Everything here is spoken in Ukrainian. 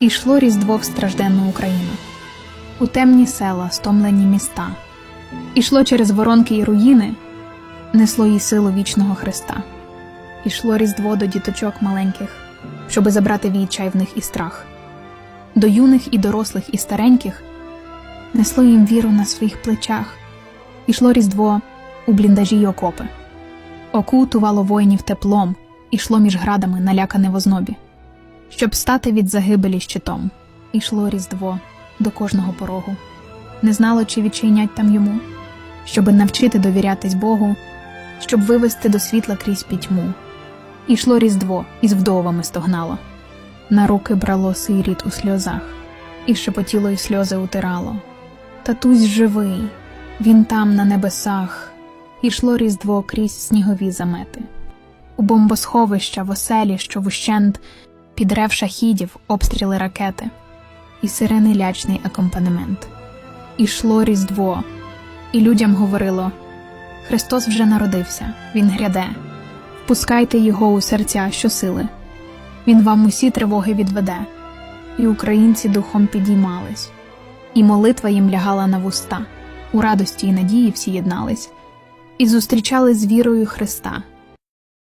Ішло різдво в стражденну Україну, у темні села, стомлені міста. Ішло через воронки й руїни, несло їй силу вічного Христа. Ішло різдво до діточок маленьких, щоби забрати відчай в них і страх. До юних і дорослих і стареньких несло їм віру на своїх плечах. Ішло різдво у бліндажі й окопи. Окутувало воїнів теплом, ішло між градами, налякане в ознобі. Щоб стати від загибелі щитом, ішло різдво до кожного порогу. Не знало, чи відчинять там йому, щоби навчити довірятись Богу, щоб вивести до світла крізь пітьму. Ішло різдво із вдовами стогнало, на руки брало сиріт у сльозах, і шепотіло й сльози утирало. Татусь живий, він там на небесах, ішло різдво крізь снігові замети. У бомбосховища в оселі, що вущент під рев шахідів, обстріли ракети, і сирени лячний акомпанемент. Ішло Різдво, і людям говорило: Христос вже народився, Він гряде, впускайте Його у серця щосили, Він вам усі тривоги відведе, і українці духом підіймались, і молитва їм лягала на вуста, у радості і надії всі єднались, і зустрічали з вірою Христа.